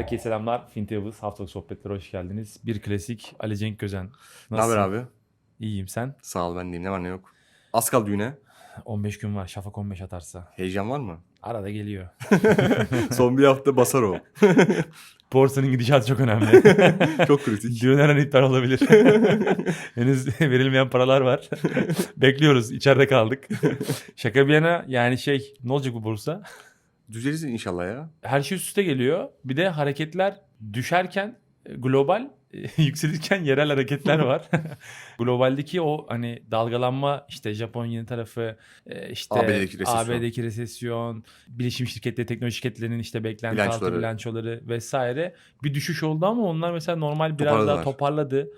Herkese selamlar. Fintables haftalık sohbetlere hoş geldiniz. Bir klasik Ali Cenk Gözen. Ne haber abi? İyiyim sen. Sağ ol ben deyim. Ne var ne yok. Az kaldı düğüne. 15 gün var. Şafak 15 atarsa. Heyecan var mı? Arada geliyor. Son bir hafta basar o. Borsanın gidişatı çok önemli. Çok kritik. Düğün her an iptal olabilir. Henüz verilmeyen paralar var. Bekliyoruz. İçeride kaldık. Şaka bir yana yani şey ne olacak bu borsa? Düzeliz inşallah ya. Her şey üst üste geliyor. Bir de hareketler düşerken e, global e, yükselirken yerel hareketler var. Globaldeki o hani dalgalanma işte Japon yeni tarafı e, işte ABD'deki resesyon. ABD'deki resesyon, bilişim şirketleri, teknoloji şirketlerinin işte beklenti altı Bilançoları. bilançoları vesaire bir düşüş oldu ama onlar mesela normal biraz daha toparladı.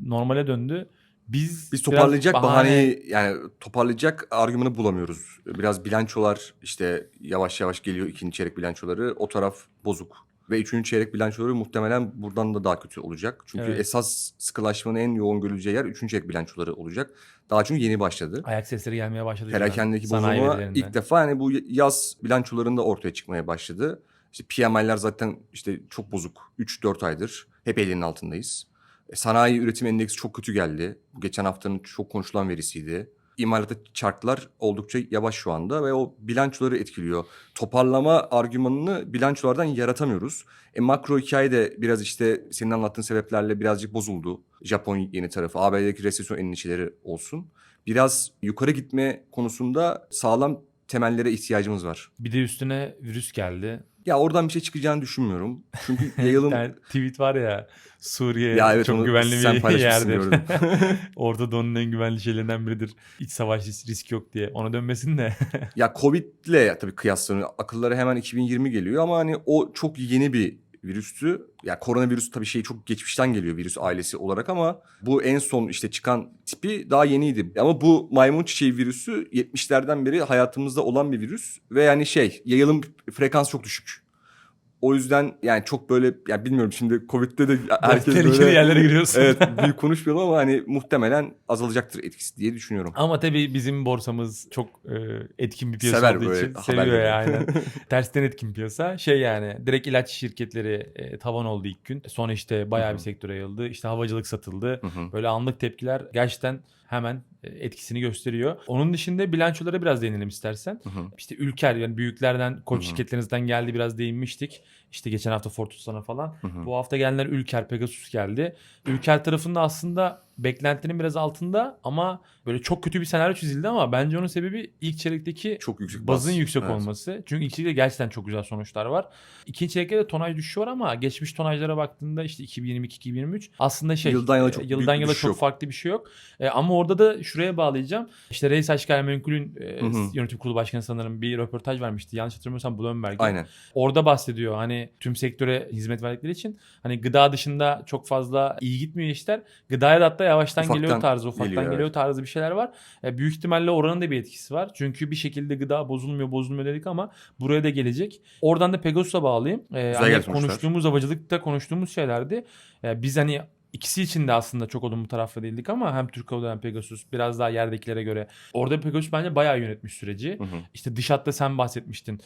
Normale döndü. Biz Biz toparlayacak bahane- bahaneyi yani toparlayacak argümanı bulamıyoruz. Biraz bilançolar işte yavaş yavaş geliyor ikinci çeyrek bilançoları. O taraf bozuk. Ve üçüncü çeyrek bilançoları muhtemelen buradan da daha kötü olacak. Çünkü Evet. esas sıkılaşmanın en yoğun görüleceği yer üçüncü çeyrek bilançoları olacak. Daha çünkü yeni başladı. ayak sesleri gelmeye başladı. Perakendeki bozulma ilk defa hani bu yaz bilançolarında ortaya çıkmaya başladı. İşte PMI'ler zaten işte çok bozuk. 3-4 aydır. Hep elinin altındayız. E, Sanayi üretim endeksi çok kötü geldi. Geçen haftanın çok konuşulan verisiydi. İmalata çarklar oldukça yavaş şu anda ve o bilançoları etkiliyor. Toparlama argümanını bilançolardan yaratamıyoruz. E makro hikaye de biraz işte senin anlattığın sebeplerle birazcık bozuldu. Japon yeni tarafı, ABD'deki resesyon endişeleri olsun. Biraz yukarı gitme konusunda sağlam temellere ihtiyacımız var. Bir de üstüne virüs geldi. Ya oradan bir şey çıkacağını düşünmüyorum. Çünkü yayılım... Yani tweet var ya Suriye Ya evet, çok güvenli bir yerdir. gördüm. Orta Doğu'nun en güvenli şeylerinden biridir. İç savaş ris- risk yok diye. Ona dönmesin de. ya Covid'le tabii kıyaslanıyor. Akıllara hemen 2020 geliyor ama hani o çok yeni bir virüstü. Ya koronavirüs tabii şey çok geçmişten geliyor virüs ailesi olarak ama bu en son işte çıkan tipi daha yeniydi. Ama bu maymun çiçeği virüsü 70'lerden beri hayatımızda olan bir virüs ve yani şey yayılım frekansı çok düşük. O yüzden yani çok böyle ya bilmiyorum şimdi Covid'de de herkes Tehlikeli böyle yerlere giriyorsun. evet büyük konuşmayalım ama hani muhtemelen azalacaktır etkisi diye düşünüyorum. Ama tabii bizim borsamız çok e, etkin bir piyasa Sever olduğu böyle için seviyor yani. Tersten etkin piyasa. Şey yani direkt ilaç şirketleri e, tavan oldu ilk gün. Sonra işte bayağı Hı bir sektöre yayıldı. İşte havacılık satıldı. Hı hı. Böyle anlık tepkiler gerçekten hemen e, etkisini gösteriyor. Onun dışında bilançolara biraz değinelim istersen. Hı hı. İşte Ülker yani büyüklerden koç şirketlerinizden geldi biraz değinmiştik. İşte geçen hafta Fortusa'na falan. Hı hı. Bu hafta gelenler Ülker, Pegasus geldi. Ülker tarafında aslında beklentinin biraz altında ama böyle çok kötü bir senaryo çizildi ama bence onun sebebi ilk çeyrekteki Çok yüksek baz. bazın yüksek Evet. olması. Çünkü ilk çeyrekte gerçekten çok güzel sonuçlar var. İkinci çeyrekte de tonaj düşüşü var ama geçmiş tonajlara baktığında işte 2022-2023 aslında şey Yıldan yıla e, çok yıldan büyük bir yıla çok yok. farklı bir şey yok. E, ama orada da şuraya bağlayacağım. İşte Reis Aşk Gayrimenkul'ün e, yönetim kurulu başkanı sanırım bir röportaj vermişti. Yanlış hatırlamıyorsam Bloomberg'e. Aynen. Orada bahsediyor hani tüm sektöre hizmet verdikleri için hani gıda dışında çok fazla iyi gitmiyor işler. Gıdaya da hatta yavaştan Ufaktan geliyor tarzı, ufaktan geliyor, geliyor, evet. tarzı bir şeyler var. E, büyük ihtimalle oranın da bir etkisi var. Çünkü bir şekilde gıda bozulmuyor, bozulmuyor dedik ama buraya da gelecek. Oradan da Pegasus'a bağlayayım. E, hani konuştuğumuz havacılıkta konuştuğumuz şeylerdi. E, biz hani İkisi için de aslında çok olumlu tarafta değildik ama hem Türk Hava hem Pegasus biraz daha yerdekilere göre. Orada Pegasus bence bayağı yönetmiş süreci. Hı hı. İşte dış hatta sen bahsetmiştin.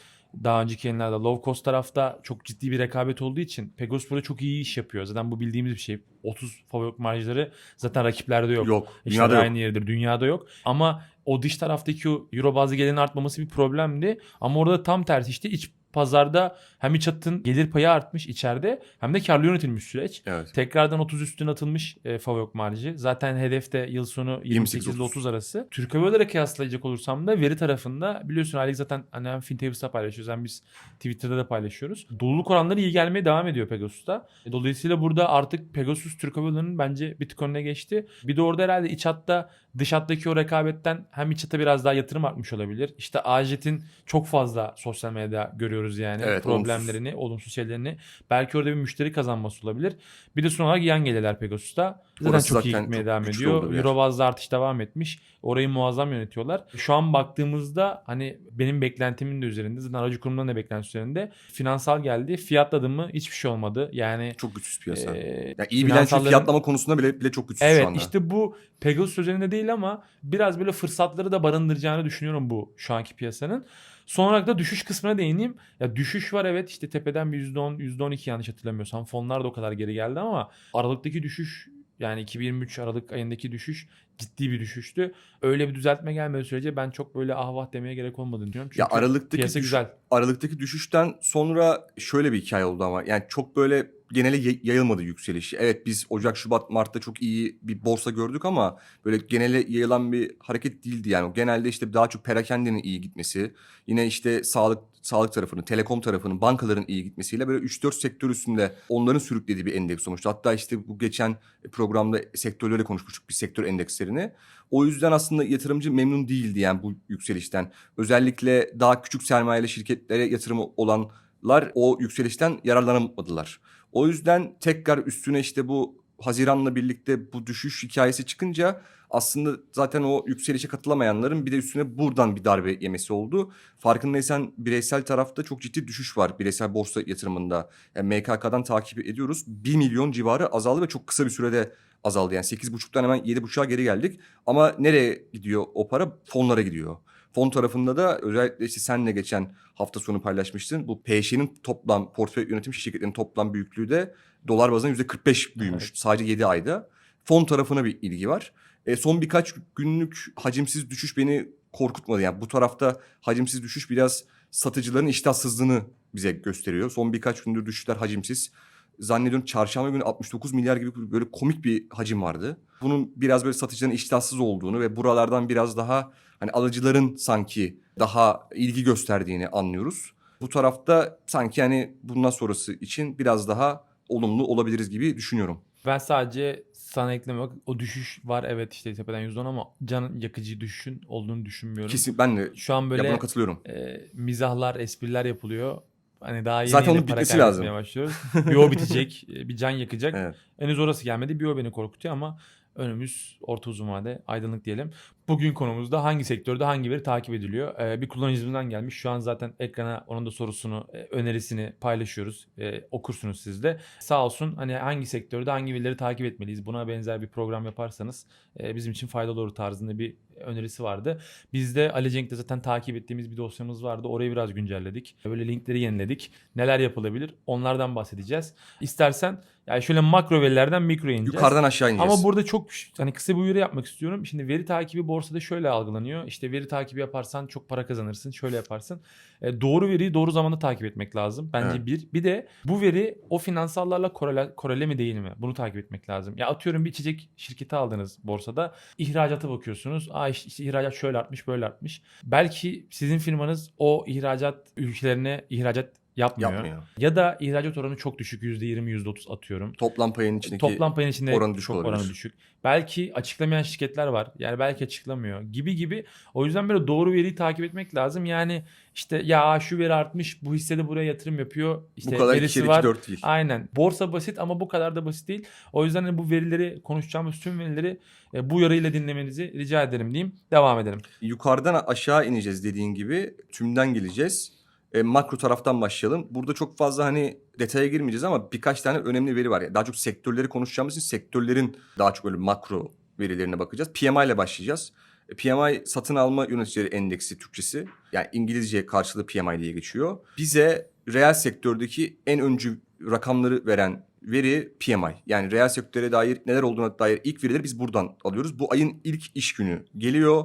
Daha önceki yayınlarda low cost tarafta çok ciddi bir rekabet olduğu için Pegasus burada çok iyi iş yapıyor. Zaten bu bildiğimiz bir şey. 30 fabrik marjları zaten rakiplerde yok. Yok. İşte Dünyada yok. aynı yerdir. Dünyada yok. Ama o dış taraftaki euro bazlı gelirin artmaması bir problemdi. Ama orada tam tersi işte iç pazarda hem iç hatın gelir payı artmış içeride hem de karlı yönetilmiş süreç. Evet. Tekrardan 30 üstüne atılmış e, Favok marjı. Zaten hedef de yıl sonu 28 ile 30 arası. Türk Hava Yolları'na kıyaslayacak olursam da veri tarafında biliyorsun Alex zaten hani hem Fintables'ta paylaşıyoruz hem biz Twitter'da da paylaşıyoruz. Doluluk oranları iyi gelmeye devam ediyor Pegasus'ta. E, Dolayısıyla burada artık Pegasus Türk Hava bence bir tık önüne geçti. Bir de orada herhalde iç hatta dış hattaki o rekabetten hem iç hata biraz daha yatırım artmış olabilir. İşte Ajet'in çok fazla sosyal medyada görüyoruz yani Evet, problemlerini, olumsuz. şeylerini. Belki orada bir müşteri kazanması olabilir. Bir de son olarak yan gelirler Pegasus'ta. Zaten Orası çok iyi zaten gitmeye çok devam ediyor. Euro bazda artış devam etmiş. Orayı muazzam yönetiyorlar. Şu an baktığımızda hani benim beklentimin de üzerinde zaten aracı kurumların da beklentisi üzerinde. Finansal geldi. Fiyatladı mı hiçbir şey olmadı. Yani Çok güçsüz piyasa. e, yani iyi bilanço fiyatlama konusunda bile bile çok güçsüz Evet şu anda. işte bu Pegasus üzerinde değil ama biraz böyle fırsatları da barındıracağını düşünüyorum bu şu anki piyasanın. Son olarak da düşüş kısmına değineyim. Ya düşüş var evet işte tepeden bir %10, %12 yanlış hatırlamıyorsam. Fonlar da o kadar geri geldi ama Aralık'taki düşüş yani 2023 Aralık ayındaki düşüş ciddi bir düşüştü. Öyle bir düzeltme gelmediği sürece ben çok böyle ahvah demeye gerek olmadığını düşünüyorum. Çünkü ya Aralık'taki piyasa düş- güzel. Aralık'taki düşüşten sonra şöyle bir hikaye oldu ama yani çok böyle genele yay- yayılmadı yükseliş. Evet biz Ocak, Şubat, Mart'ta çok iyi bir borsa gördük ama böyle genele yayılan bir hareket değildi yani. Genelde işte daha çok perakendenin iyi gitmesi, yine işte sağlık sağlık tarafının, telekom tarafının, bankaların iyi gitmesiyle böyle 3-4 sektör üstünde onların sürüklediği bir endeks olmuştu. Hatta işte bu geçen programda sektörleri konuşmuştuk bir sektör endekslerini. O yüzden aslında yatırımcı memnun değildi yani bu yükselişten. Özellikle daha küçük sermayeli şirketlere yatırımı olanlar o yükselişten yararlanamadılar. O yüzden tekrar üstüne işte bu Haziran'la birlikte bu düşüş hikayesi çıkınca aslında zaten o yükselişe katılamayanların bir de üstüne buradan bir darbe yemesi oldu. Farkındaysan bireysel tarafta çok ciddi düşüş var bireysel borsa yatırımında. Yani MKK'dan takip ediyoruz. 1 milyon civarı azaldı ve çok kısa bir sürede azaldı. Yani 8,5'tan hemen 7,5'a geri geldik. Ama nereye gidiyor o para? Fonlara gidiyor. Fon tarafında da özellikle işte senle geçen hafta sonu paylaşmıştın. Bu PŞ'nin toplam portföy yönetim şirketlerinin toplam büyüklüğü de dolar bazında %45 büyümüş Evet. sadece 7 ayda. Fon tarafına bir ilgi var. E, son birkaç günlük hacimsiz düşüş beni korkutmadı. Yani bu tarafta hacimsiz düşüş biraz satıcıların iştahsızlığını bize gösteriyor. Son birkaç gündür düşüşler hacimsiz. Zannediyorum çarşamba günü 69 milyar gibi böyle komik bir hacim vardı. Bunun biraz böyle satıcıların iştahsız olduğunu ve buralardan biraz daha hani alıcıların sanki daha ilgi gösterdiğini anlıyoruz. Bu tarafta sanki hani bundan sonrası için biraz daha olumlu olabiliriz gibi düşünüyorum. Ben sadece sana eklemek o düşüş var evet işte tepeden %10 ama can yakıcı düşüşün olduğunu düşünmüyorum. Kesin ben de Şu an ya böyle buna katılıyorum. e, mizahlar, espriler yapılıyor. Hani daha yeni Zaten yeni onun para bitmesi kaybetmeye lazım. başlıyoruz. bir o bitecek, e, bir can yakacak. Evet. Henüz orası gelmedi. Bir o beni korkutuyor ama önümüz orta uzun vade aydınlık diyelim. Bugün konumuzda hangi sektörde hangi veri takip ediliyor? Ee, bir kullanıcımızdan gelmiş. Şu an zaten ekrana onun da sorusunu, e, önerisini paylaşıyoruz. E, okursunuz siz de. Sağ olsun hani hangi sektörde hangi verileri takip etmeliyiz? Buna benzer bir program yaparsanız e, bizim için faydalı olur tarzında bir önerisi vardı. Biz de Ali Cenk'te zaten takip ettiğimiz bir dosyamız vardı. Orayı biraz güncelledik. Böyle linkleri yeniledik. Neler yapılabilir? Onlardan bahsedeceğiz. İstersen yani şöyle makro verilerden mikro ineceğiz. Yukarıdan aşağı ineceğiz. Ama burada çok hani kısa bir uyarı yapmak istiyorum. Şimdi veri takibi borsada şöyle algılanıyor. İşte veri takibi yaparsan çok para kazanırsın. Şöyle yaparsın. E, doğru veriyi doğru zamanda takip etmek lazım. Bence Evet. bir. Bir de bu veri o finansallarla korele, korele mi değil mi? Bunu takip etmek lazım. Ya atıyorum bir içecek şirketi aldınız borsada. İhracata bakıyorsunuz. Aa işte, işte ihracat şöyle artmış böyle artmış. Belki sizin firmanız o ihracat ülkelerine ihracat yapmıyor. yapmıyor. Ya da ihracat oranı çok düşük. %20, %30 atıyorum. Toplam payın içindeki Toplam payın içinde oranı düşük çok olabilir. oranı düşük. Belki açıklamayan şirketler var. Yani belki açıklamıyor gibi gibi. O yüzden böyle doğru veriyi takip etmek lazım. Yani işte ya şu veri artmış bu hissede buraya yatırım yapıyor. İşte bu kadar verisi 2 var. 2 4 değil. Aynen. Borsa basit ama bu kadar da basit değil. O yüzden hani bu verileri konuşacağımız tüm verileri e, bu yarıyla dinlemenizi rica ederim diyeyim. Devam edelim. Yukarıdan aşağı ineceğiz dediğin gibi. Tümden geleceğiz. E, makro taraftan başlayalım. Burada çok fazla hani detaya girmeyeceğiz ama birkaç tane önemli veri var. Yani daha çok sektörleri konuşacağımız için sektörlerin daha çok öyle makro verilerine bakacağız. PMI ile başlayacağız. E, PMI satın alma yöneticileri endeksi Türkçesi. Yani İngilizce karşılığı PMI diye geçiyor. Bize reel sektördeki en öncü rakamları veren veri PMI. Yani reel sektöre dair neler olduğuna dair ilk verileri biz buradan alıyoruz. Bu ayın ilk iş günü geliyor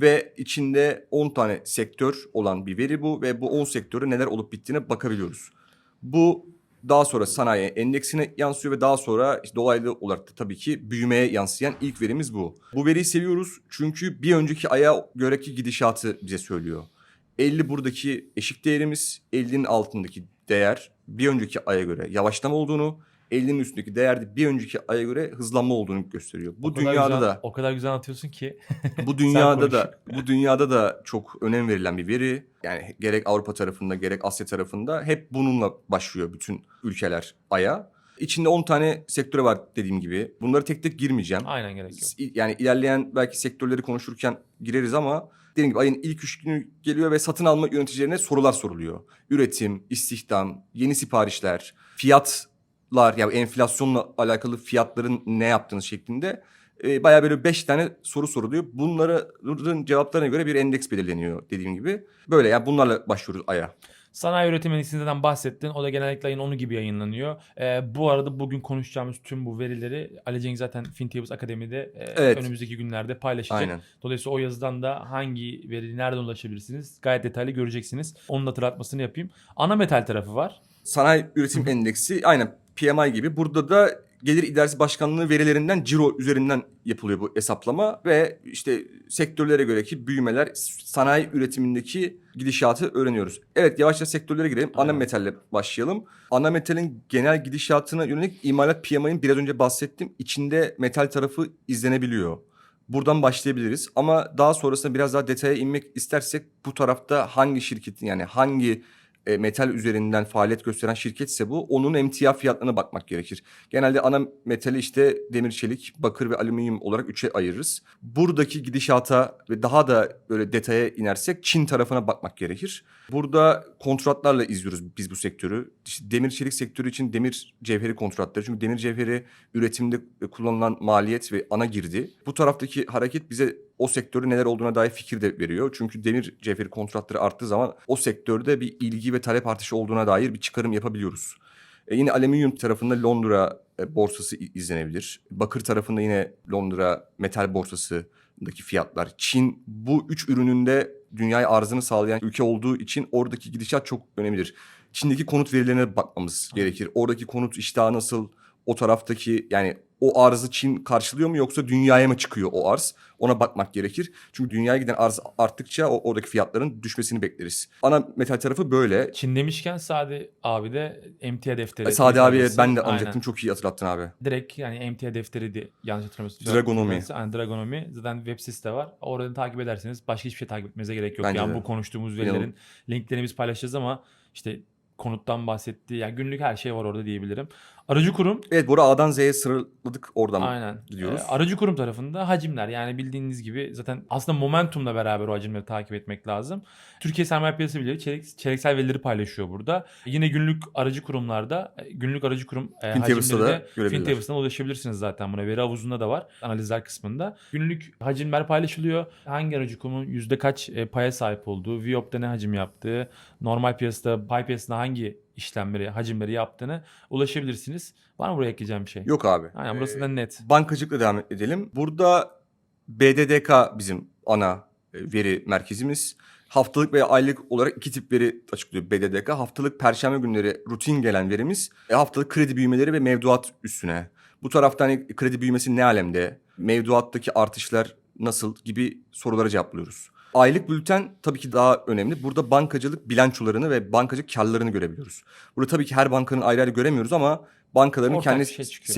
ve içinde 10 tane sektör olan bir veri bu ve bu 10 sektörde neler olup bittiğine bakabiliyoruz. Bu daha sonra sanayi endeksine yansıyor ve daha sonra işte dolaylı olarak da tabii ki büyümeye yansıyan ilk verimiz bu. Bu veriyi seviyoruz çünkü bir önceki aya göreki gidişatı bize söylüyor. 50 buradaki eşik değerimiz, 50'nin altındaki değer bir önceki aya göre yavaşlama olduğunu, 50'nin üstündeki değerde bir önceki aya göre hızlanma olduğunu gösteriyor. Bu O dünyada güzel- da o kadar güzel anlatıyorsun ki. bu dünyada da bu dünyada da çok önem verilen bir veri. Yani gerek Avrupa tarafında gerek Asya tarafında hep bununla başlıyor bütün ülkeler aya. İçinde 10 tane sektörü var dediğim gibi. Bunları tek tek girmeyeceğim. Aynen gerek yok. Yani ilerleyen belki sektörleri konuşurken gireriz ama dediğim gibi ayın ilk üç günü geliyor ve satın alma yöneticilerine sorular soruluyor. Üretim, istihdam, yeni siparişler, fiyatlar yani enflasyonla alakalı fiyatların ne yaptığınız şeklinde e, bayağı böyle beş tane soru soruluyor. Bunların cevaplarına göre bir endeks belirleniyor dediğim gibi. Böyle yani bunlarla başlıyoruz aya. Sanayi üretim endeksinden bahsettin. O da genellikle ayın 10'u gibi yayınlanıyor. Ee, bu arada bugün konuşacağımız tüm bu verileri Ali Cenk zaten FinTables Akademi'de e, Evet. önümüzdeki günlerde paylaşacak. Aynen. Dolayısıyla o yazıdan da hangi veriyi nereden ulaşabilirsiniz gayet detaylı göreceksiniz. Onun hatırlatmasını yapayım. Ana metal tarafı var. Sanayi üretim endeksi aynen PMI gibi. Burada da Gelir İdaresi Başkanlığı verilerinden ciro üzerinden yapılıyor bu hesaplama ve işte sektörlere göreki büyümeler, sanayi üretimindeki gidişatı öğreniyoruz. Evet yavaşça sektörlere girelim. Ana Aynen. metalle başlayalım. Ana metalin genel gidişatına yönelik imalat PMI'nin biraz önce bahsettim. İçinde metal tarafı izlenebiliyor. Buradan başlayabiliriz ama daha sonrasında biraz daha detaya inmek istersek bu tarafta hangi şirketin yani hangi e, metal üzerinden faaliyet gösteren şirketse bu onun emtia fiyatlarına bakmak gerekir. Genelde ana metali işte demir, çelik, bakır ve alüminyum olarak üçe ayırırız. Buradaki gidişata ve daha da böyle detaya inersek Çin tarafına bakmak gerekir. Burada kontratlarla izliyoruz biz bu sektörü. İşte demir çelik sektörü için demir cevheri kontratları. Çünkü demir cevheri üretimde kullanılan maliyet ve ana girdi. Bu taraftaki hareket bize o sektörde neler olduğuna dair fikir de veriyor. Çünkü demir cevheri kontratları arttığı zaman o sektörde bir ilgi ve talep artışı olduğuna dair bir çıkarım yapabiliyoruz. E yine alüminyum tarafında Londra e, borsası izlenebilir. Bakır tarafında yine Londra metal borsasındaki fiyatlar. Çin bu üç ürününde dünyaya arzını sağlayan ülke olduğu için oradaki gidişat çok önemlidir. Çin'deki konut verilerine bakmamız gerekir. Oradaki konut iştahı nasıl? O taraftaki yani o arzı Çin karşılıyor mu yoksa dünyaya mı çıkıyor o arz? Ona bakmak gerekir. Çünkü dünyaya giden arz arttıkça o, oradaki fiyatların düşmesini bekleriz. Ana metal tarafı böyle. Çin demişken Sade abi de emtia defteri. Sade abiye Aynen. ben de alacaktım. Çok iyi hatırlattın abi. Direkt yani emtia defteri de yanlış hatırlamıyorsam. Dragonomy. Yani Dragonomy. Zaten web sitesi de var. Oradan takip ederseniz başka hiçbir şey takip etmenize gerek yok. Bence yani de. bu konuştuğumuz verilerin linklerini biz paylaşacağız ama işte konuttan bahsetti. Yani günlük her şey var orada diyebilirim. Aracı kurum Evet Bora A'dan Z'ye sıraladık oradan Aynen. gidiyoruz. Ee, aracı kurum tarafında hacimler yani bildiğiniz gibi zaten aslında momentumla beraber o hacimleri takip etmek lazım. Türkiye Sermaye Piyasası Birliği çeyrek, çeyreksel verileri paylaşıyor burada. Yine günlük aracı kurumlarda e, günlük aracı kurum e, Fintables'ta hacimleri de görebilirler. Ulaşabilirsiniz zaten buna. Veri havuzunda da var analizler kısmında. Günlük hacimler paylaşılıyor. Hangi aracı kurumun yüzde kaç e, paya sahip olduğu, Viop'ta ne hacim yaptığı, normal piyasada, pay piyasasında hangi işlemleri, hacimleri yaptığını ulaşabilirsiniz. Var mı buraya ekleyeceğim bir şey? Yok abi. Aynen burası Ee, da net. Bankacılıkla devam edelim. Burada BDDK bizim ana e, veri merkezimiz. Haftalık veya aylık olarak iki tip veri açıklıyor BDDK. Haftalık perşembe günleri rutin gelen verimiz. E, haftalık kredi büyümeleri ve mevduat üstüne. Bu tarafta hani kredi büyümesi ne alemde? Mevduattaki artışlar nasıl gibi sorulara cevaplıyoruz. Aylık bülten tabii ki daha önemli. Burada bankacılık bilançolarını ve bankacılık karlarını görebiliyoruz. Burada tabii ki her bankanın ayrı ayrı göremiyoruz ama bankaların Ortak kendi şey çıkıyor.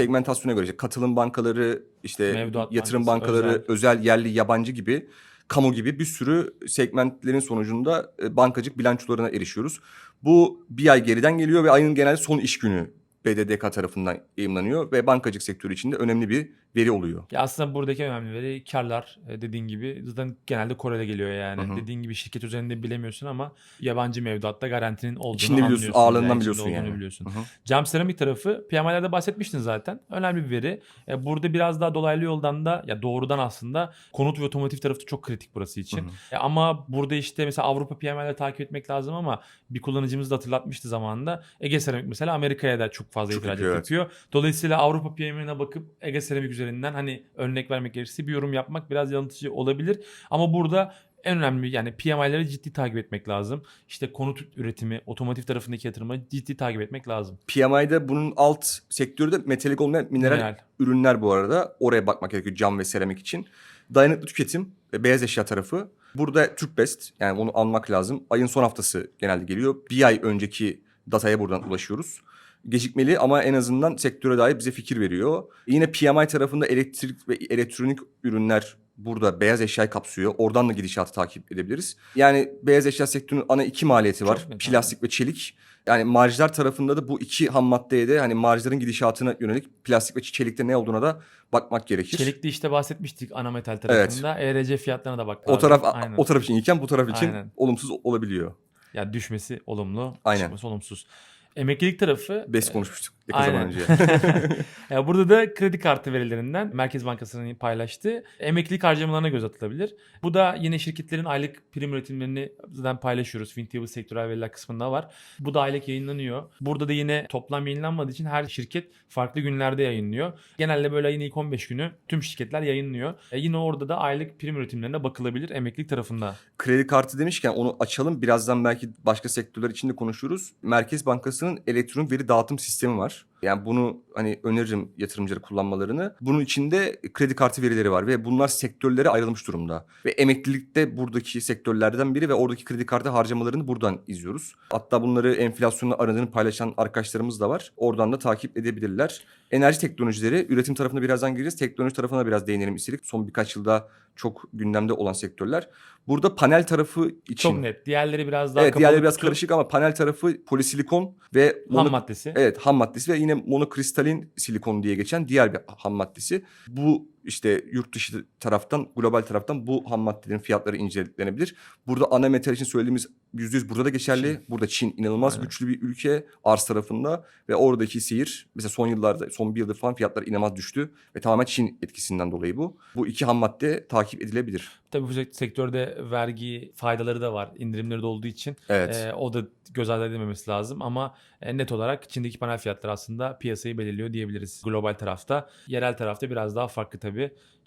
göre işte katılım bankaları, işte Mevduat yatırım bankası, bankaları, özel. yerli, yabancı gibi, kamu gibi bir sürü segmentlerin sonucunda e, bankacılık bilançolarına erişiyoruz. Bu bir ay geriden geliyor ve ayın genel son iş günü BDDK tarafından yayımlanıyor ve bankacılık sektörü için de önemli bir veri oluyor. Ya aslında buradaki önemli veri karlar e, dediğin gibi zaten genelde Kore'de geliyor yani. Hı hı. Dediğin gibi şirket üzerinde bilemiyorsun ama yabancı mevduatta garantinin olduğunu İçinde biliyorsun, anlıyorsun. ağırlığından içinde biliyorsun yani. biliyorsun. Hı hı. Cam seramik tarafı PMI'lerde bahsetmiştin zaten. Önemli bir veri. E, burada biraz daha dolaylı yoldan da ya doğrudan aslında konut ve otomotiv tarafı çok kritik burası için. Hı hı. E, ama burada işte mesela Avrupa PMI'leri takip etmek lazım ama bir kullanıcımız da hatırlatmıştı zamanında. Ege Seramik mesela Amerika'ya da çok fazla Çok ihracat yapıyor, evet. Dolayısıyla Avrupa PMI'ne bakıp Ege Seramik üzerinden hani örnek vermek gerekirse bir yorum yapmak biraz yanıltıcı olabilir. Ama burada en önemli yani PMI'leri ciddi takip etmek lazım. İşte konut üretimi, otomotiv tarafındaki yatırımı ciddi takip etmek lazım. PMI'de bunun alt sektörü de metalik olmayan mineral, Mineral. ürünler bu arada. Oraya bakmak gerekiyor cam ve seramik için. Dayanıklı tüketim ve beyaz eşya tarafı. Burada Türkbest yani onu almak lazım. Ayın son haftası genelde geliyor. Bir ay önceki dataya buradan ulaşıyoruz. Gecikmeli ama en azından sektöre dair bize fikir veriyor. Yine PMI tarafında elektrik ve elektronik ürünler burada beyaz eşyayı kapsıyor. Oradan da gidişatı takip edebiliriz. Yani beyaz eşya sektörünün ana iki maliyeti var. Çok Plastik ve çelik. Yani marjlar tarafında da bu iki ham maddeye de hani marjların gidişatına yönelik plastik ve çelikte ne olduğuna da bakmak gerekir. Çelikte işte bahsetmiştik ana metal tarafında. ERC fiyatlarına da bak. o taraf Aynen. o taraf için iyiken bu taraf için Aynen. olumsuz olabiliyor. Ya düşmesi olumlu, Aynen. çıkması olumsuz. Emeklilik tarafı Bes e, konuşmuştuk yakın zaman Aynen. önce. Ya burada da kredi kartı verilerinden Merkez Bankası'nın paylaştığı emeklilik harcamalarına göz atılabilir. Bu da yine şirketlerin aylık prim üretimlerini zaten paylaşıyoruz. Fintable sektörel veriler kısmında var. Bu da aylık yayınlanıyor. Burada da yine toplam yayınlanmadığı için her şirket farklı günlerde yayınlıyor. Genelde böyle ayın ilk 15 günü tüm şirketler yayınlıyor. E yine orada da aylık prim üretimlerine bakılabilir emeklilik tarafında. Kredi kartı demişken onu açalım. Birazdan belki başka sektörler için de konuşuruz. Merkez Bankası'nın elektronik veri dağıtım sistemi var. var. Yani bunu hani öneririm yatırımcılara kullanmalarını. Bunun içinde kredi kartı verileri var ve bunlar sektörlere ayrılmış durumda. Ve emeklilikte buradaki sektörlerden biri ve oradaki kredi kartı harcamalarını buradan izliyoruz. Hatta bunları enflasyonla aradığını paylaşan arkadaşlarımız da var. Oradan da takip edebilirler. Enerji teknolojileri, üretim tarafına birazdan gireceğiz. Teknoloji tarafına biraz değinelim istedik. Son birkaç yılda çok gündemde olan sektörler. Burada panel tarafı için... Çok net. Diğerleri biraz daha Evet diğerleri biraz karışık ama panel tarafı polisilikon ve ham mono- maddesi. Evet ham maddesi ve yine monokristalin silikon diye geçen diğer bir ham maddesi. Bu işte yurt dışı taraftan, global taraftan bu ham maddelerin fiyatları incelenebilir. Burada ana metal için söylediğimiz %100 burada da geçerli. Çin. Burada Çin inanılmaz Aynen. güçlü bir ülke arz tarafında ve oradaki seyir mesela son yıllarda, son bir yıldır falan fiyatlar inanılmaz düştü ve tamamen Çin etkisinden dolayı bu. Bu iki ham madde takip edilebilir. Tabii bu sek- sektörde vergi faydaları da var. indirimleri de olduğu için Evet. e, o da göz ardı edilmemesi lazım ama net olarak Çin'deki panel fiyatları aslında piyasayı belirliyor diyebiliriz global tarafta. Yerel tarafta biraz daha farklı tabii.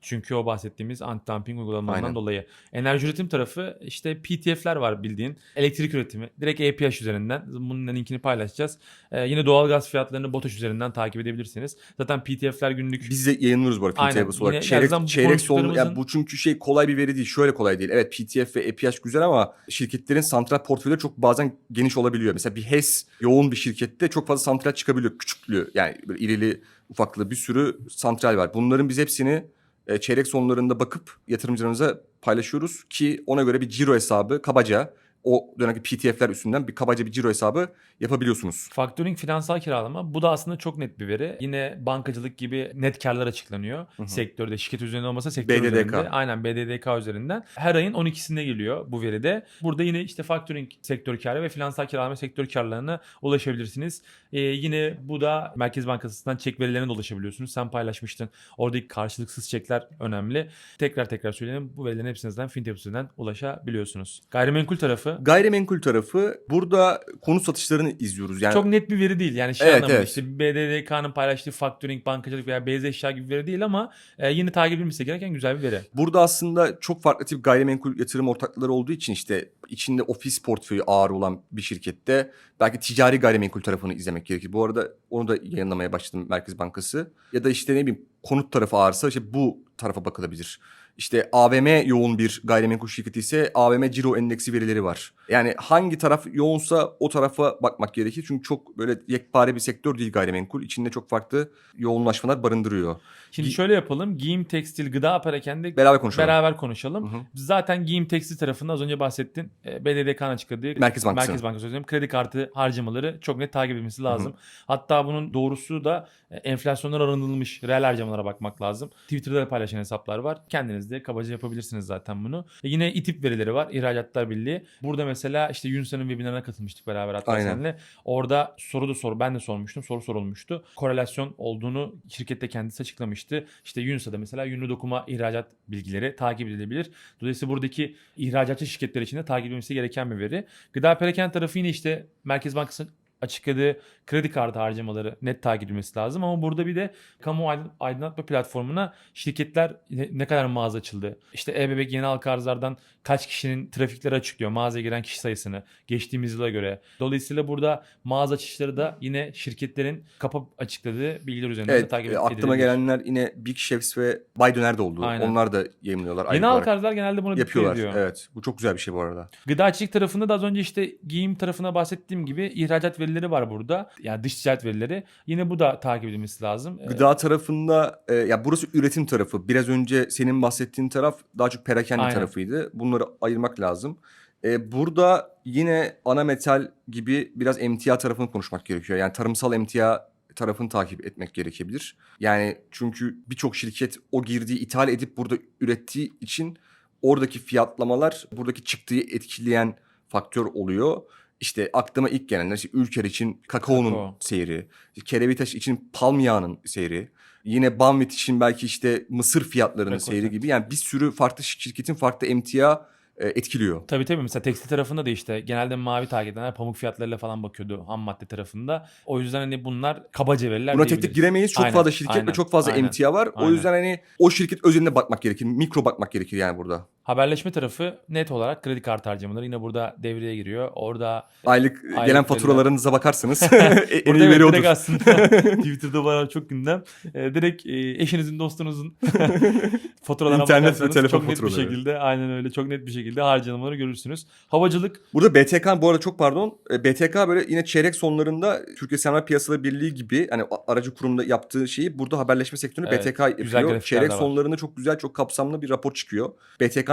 Çünkü o bahsettiğimiz anti-dumping uygulamalarından Aynen. dolayı. Enerji üretim tarafı işte PTF'ler var bildiğin. Elektrik üretimi. Direkt APH üzerinden. Bunun linkini paylaşacağız. E, yine doğal gaz fiyatlarını BOTAŞ üzerinden takip edebilirsiniz. Zaten PTF'ler günlük Biz de yayınlıyoruz bu arada. Fintables olarak. Yine Çeyrek, çeyrek son, konuştuklarımızın- yani bu çünkü şey kolay bir veri değil. Şöyle kolay değil. Evet PTF ve EPH güzel ama şirketlerin santral portföyleri çok bazen geniş olabiliyor. Mesela bir HES yoğun bir şirkette çok fazla santral çıkabiliyor. Küçüklü yani böyle irili ufaklı bir sürü santral var. Bunların biz hepsini e, çeyrek sonlarında bakıp yatırımcılarımıza paylaşıyoruz ki ona göre bir ciro hesabı kabaca o dönemki PTF'ler üstünden bir kabaca bir ciro hesabı yapabiliyorsunuz. Factoring finansal kiralama bu da aslında çok net bir veri. Yine bankacılık gibi net karlar açıklanıyor. hı. Sektörde şirket üzerinde olmasa sektör BDDK. üzerinde. Aynen BDDK üzerinden. Her ayın 12'sinde geliyor bu veride. Burada yine işte factoring sektör karı ve finansal kiralama sektör karlarına ulaşabilirsiniz. Ee, yine bu da Merkez Bankası'ndan çek verilerine de ulaşabiliyorsunuz. Sen paylaşmıştın. Oradaki karşılıksız çekler önemli. Tekrar tekrar söyleyelim. Bu verilerin hepsinden fintech üzerinden ulaşabiliyorsunuz. Gayrimenkul tarafı Gayrimenkul tarafı burada konut satışlarını izliyoruz. Yani çok net bir veri değil. Yani şey Evet, anlamında evet. işte BDDK'nın paylaştığı factoring, bankacılık veya beyaz eşya gibi veri değil ama e, yine takip edilmesi gereken güzel bir veri. Burada aslında çok farklı tip gayrimenkul yatırım ortakları olduğu için işte içinde ofis portföyü ağır olan bir şirkette belki ticari gayrimenkul tarafını izlemek gerekir. Bu arada onu da yayınlamaya başladım Merkez Bankası. Ya da işte ne bileyim konut tarafı ağırsa işte bu tarafa bakılabilir. İşte AVM yoğun bir gayrimenkul şirketi ise AVM Ciro Endeksi verileri var. Yani hangi taraf yoğunsa o tarafa bakmak gerekir. Çünkü çok böyle yekpare bir sektör değil gayrimenkul. İçinde çok farklı yoğunlaşmalar barındırıyor. Şimdi Gi- şöyle yapalım. Giyim, tekstil, gıda perakende Beraber konuşalım. beraber konuşalım. Hı hı. Zaten giyim tekstil tarafında az önce bahsettin. E, BDDK'nın açıkladığı Merkez Bankası. Merkez Bankası dilerim, kredi kartı harcamaları çok net takip edilmesi lazım. Hatta bunun doğrusu da e, enflasyondan arındırılmış reel harcamalara bakmak lazım. Twitter'da da paylaşan hesaplar var. Kendiniz de kabaca yapabilirsiniz zaten bunu. E, yine İTİP verileri var. İhracatlar Birliği. Burada mesela işte Yunus'un webinarına katılmıştık beraber hatta Aynen. seninle. Orada soru da soru ben de sormuştum. Soru sorulmuştu. Korelasyon olduğunu şirkette kendisi açıklamıştı. İşte Yunus'a da mesela yünlü dokuma ihracat bilgileri takip edilebilir. Dolayısıyla buradaki ihracatçı şirketler için de takip edilmesi gereken bir veri. Gıda perakende tarafı yine işte Merkez Bankası açıkladığı kredi kartı harcamaları net takip edilmesi lazım. Ama burada bir de kamu aydın- aydınlatma platformuna şirketler ne, kadar mağaza açıldı. İşte e-bebek yeni halka arzlardan kaç kişinin trafikleri açıklıyor. Mağazaya giren kişi sayısını geçtiğimiz yıla göre. Dolayısıyla burada mağaza açışları da yine şirketlerin kapı açıkladığı bilgiler üzerinden de Evet, takip e, aklıma edilebilir. gelenler yine Big Chefs ve Bay Döner de oldu. Aynen. Onlar da yayınlıyorlar. Yeni halka arzlar genelde bunu yapıyorlar. ediyor. Evet. Bu çok güzel bir şey bu arada. Gıda açık tarafında da az önce işte giyim tarafına bahsettiğim gibi ihracat verileri var burada. Yani dış ticaret verileri. Yine bu da takip edilmesi lazım. Ee, Gıda tarafında e, ya burası üretim tarafı. Biraz önce senin bahsettiğin taraf daha çok perakende Aynen. tarafıydı. Bunları ayırmak lazım. E, burada yine ana metal gibi biraz emtia tarafını konuşmak gerekiyor. Yani tarımsal emtia tarafını takip etmek gerekebilir. Yani çünkü birçok şirket o girdiği ithal edip burada ürettiği için oradaki fiyatlamalar buradaki çıktığı etkileyen faktör oluyor. İşte aklıma ilk gelenler işte Ülker için kakaonun Kakao. seyri, Kerevitaş için palm yağının seyri, yine Banvit için belki işte mısır fiyatlarının Rekolte. seyri gibi yani bir sürü farklı şirketin farklı emtia e, etkiliyor. Tabii tabii mesela tekstil tarafında da işte genelde mavi takip edenler pamuk fiyatlarıyla falan bakıyordu ham madde tarafında. O yüzden hani bunlar kabaca veriler Buna tek tek giremeyiz. Çok Aynen, fazla şirket aynen, ve çok fazla aynen, emtia var. O aynen. yüzden hani o şirket özeline bakmak gerekir. Mikro bakmak gerekir yani burada. Haberleşme tarafı net olarak kredi kartı harcamaları yine burada devreye giriyor. Orada Aylık, Aylık gelen faturalarınıza bakarsanız en iyi veri odur. aslında Twitter'da var çok gündem. Ee, direkt e, eşinizin dostunuzun faturalarına İnternet ve bakarsanız telefon çok net bir şekilde aynen öyle çok net bir şekilde harcamaları görürsünüz. Havacılık Burada BTK bu arada çok pardon. e, BTK böyle yine çeyrek sonlarında Türkiye Sermaye Piyasaları Birliği gibi hani aracı kurumda yaptığı şeyi burada haberleşme sektöründe Evet, BTK yapıyor. Çeyrek var. sonlarında çok güzel çok kapsamlı bir rapor çıkıyor.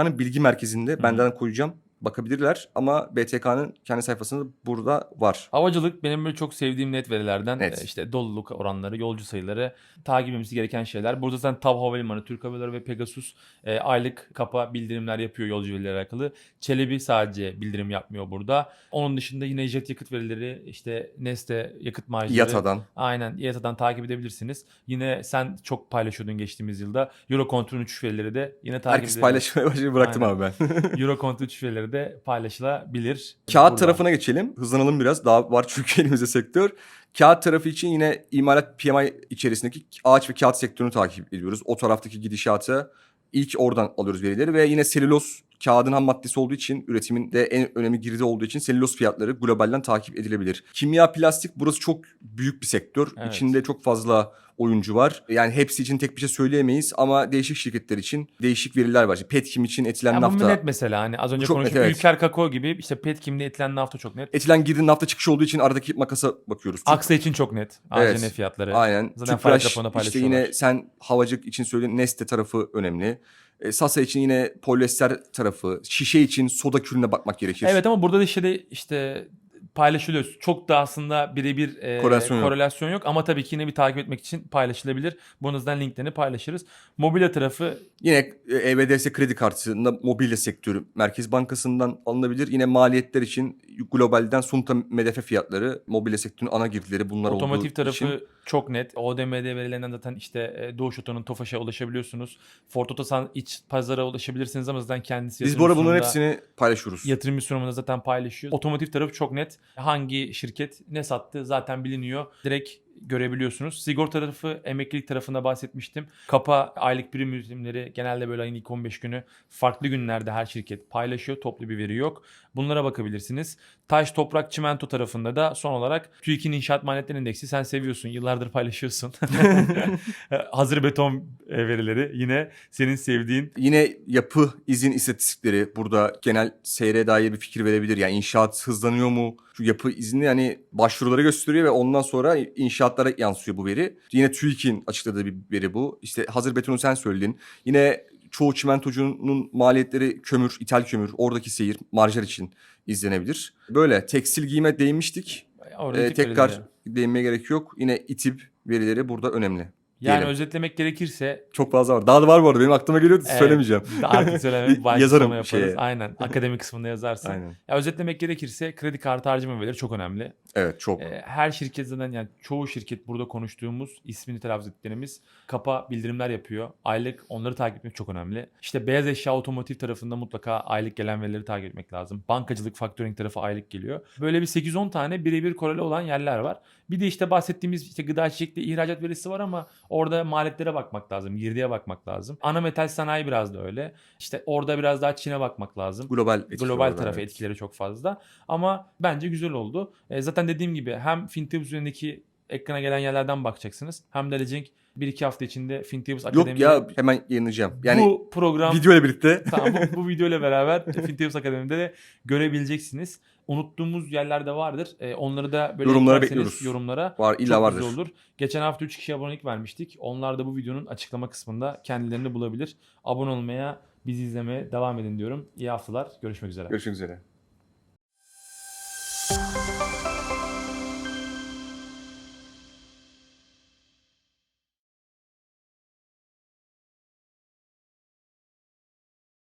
BTK'nın bilgi merkezinde benden koyacağım bakabilirler ama BTK'nın kendi sayfasında burada var. Havacılık benim böyle çok sevdiğim net verilerden Net. e, işte doluluk oranları, yolcu sayıları takip etmemiz gereken şeyler. Burada zaten TAV Havalimanı, Türk Hava Yolları ve Pegasus e, aylık kapa bildirimler yapıyor yolcu verileriyle alakalı. Çelebi sadece bildirim yapmıyor burada. Onun dışında yine jet yakıt verileri, işte Neste yakıt marjları. İATA'dan. Aynen IATA'dan takip edebilirsiniz. Yine sen çok paylaşıyordun geçtiğimiz yılda. Eurocontrol uçuş verileri de yine takip Herkes paylaşmaya başladı bıraktım Aynen. abi ben. Eurocontrol uçuş verileri de paylaşılabilir. Kağıt Burada. tarafına geçelim. Hızlanalım biraz. Daha var çünkü elimizde sektör. Kağıt tarafı için yine imalat PMI içerisindeki ağaç ve kağıt sektörünü takip ediyoruz. O taraftaki gidişatı ilk oradan alıyoruz verileri ve yine selüloz kağıdın ham maddesi olduğu için üretiminde en önemli girdi olduğu için selüloz fiyatları globalden takip edilebilir. Kimya plastik burası çok büyük bir sektör. Evet. İçinde çok fazla oyuncu var. Yani hepsi için tek bir şey söyleyemeyiz ama değişik şirketler için değişik veriler var. İşte Petkim için etilen Ya bu nafta. net mesela hani az önce Çok net, konuştuk. evet. Ülker Kakao gibi işte Petkim'de etilen nafta çok net. Etilen girdi nafta çıkışı olduğu için aradaki makasa bakıyoruz. Çok- Aksa için çok net. Evet. ACN fiyatları. Aynen. Zaten Tüpraş, işte yine sen havacık için söylediğin Neste tarafı önemli. E, Sasa için yine polyester tarafı, şişe için soda külüne bakmak gerekir. Evet ama burada da işte işte paylaşılıyor. Çok da aslında birebir e, Korelasyon yok. korelasyon yok. Ama tabii ki yine bir takip etmek için paylaşılabilir. Bununuzdan linklerini paylaşırız. Mobilya tarafı Yine e, EBDS kredi kartında mobilya sektörü Merkez Bankası'ndan alınabilir. Yine maliyetler için globalden Sunta MDF fiyatları, mobilya sektörünün ana girdileri bunlar Otomotiv olduğu tarafı için. çok net. ODM'de verilerinden zaten işte e, Doğuş Oto'nun Tofaş'a ulaşabiliyorsunuz. Ford Otosan iç pazara ulaşabilirsiniz ama zaten kendisi Biz bu arada bunların hepsini paylaşıyoruz. yatırım sunumunda zaten paylaşıyor. Otomotiv tarafı çok net. Hangi şirket ne sattı zaten biliniyor. Direkt görebiliyorsunuz. Sigorta tarafı, emeklilik tarafında bahsetmiştim. Kapa aylık prim üretimleri genelde böyle ayın ilk 15 günü farklı günlerde her şirket paylaşıyor. Toplu bir veri yok. Bunlara bakabilirsiniz. Taş, toprak, çimento tarafında da son olarak TÜİK'in inşaat maliyetleri endeksi sen seviyorsun. Yıllardır paylaşıyorsun. Hazır beton e, verileri yine senin sevdiğin Yine yapı izin istatistikleri burada genel seyre dair bir fikir verebilir. Yani inşaat hızlanıyor mu? Şu yapı izni yani başvuruları gösteriyor ve ondan sonra inşaatlara yansıyor bu veri. Yine TÜİK'in açıkladığı bir veri bu. İşte hazır betonu sen söyledin. Yine çoğu çimentocunun maliyetleri kömür, ithal kömür, oradaki seyir marjlar için izlenebilir. Böyle tekstil giyime değinmiştik. Ee, tekrar verileri. değinmeye gerek yok. Yine İTİB verileri burada önemli. Yani diyelim. özetlemek gerekirse Çok fazla var. Daha da var bu arada. Benim aklıma geliyordu. Evet. Söylemeyeceğim. Artık söylemem. Yazarım şeye. Aynen. Akademi kısmında yazarsın. Aynen. Ya özetlemek gerekirse kredi kartı harcama verileri çok önemli. Evet çok. Ee, her şirket zaten yani çoğu şirket burada konuştuğumuz ismini telaffuz ettiklerimiz kapa bildirimler yapıyor. Aylık onları takip etmek çok önemli. İşte beyaz eşya otomotiv tarafında mutlaka aylık gelen verileri takip etmek lazım. Bankacılık, faktörink tarafı aylık geliyor. Böyle bir 8-10 tane birebir koreli olan yerler var. Bir de işte bahsettiğimiz işte gıda içecekli ihracat verisi var ama orada maliyetlere bakmak lazım. Girdiye bakmak lazım. Ana metal sanayi biraz da öyle. İşte orada biraz daha Çin'e bakmak lazım. Global Global tarafı evet. etkileri çok fazla. Ama bence güzel oldu. E, zaten dediğim gibi hem Fintech üzerindeki ekrana gelen yerlerden bakacaksınız. Hem de Legend 1-2 hafta içinde FinTables Yok Akademi'de ya hemen yayınlayacağım. Yani bu program video ile birlikte. tamam, bu, bu video ile beraber FinTables Akademi'de de görebileceksiniz. Unuttuğumuz yerler de vardır. Ee, onları da böyle Yorumlara bekliyoruz. Yorumlara Var illa çok vardır. güzel olur. Geçen hafta 3 kişi abonelik vermiştik. Onlar da bu videonun açıklama kısmında kendilerini bulabilir. Abone olmaya, bizi izlemeye devam edin diyorum. İyi haftalar. Görüşmek üzere. Görüşmek üzere.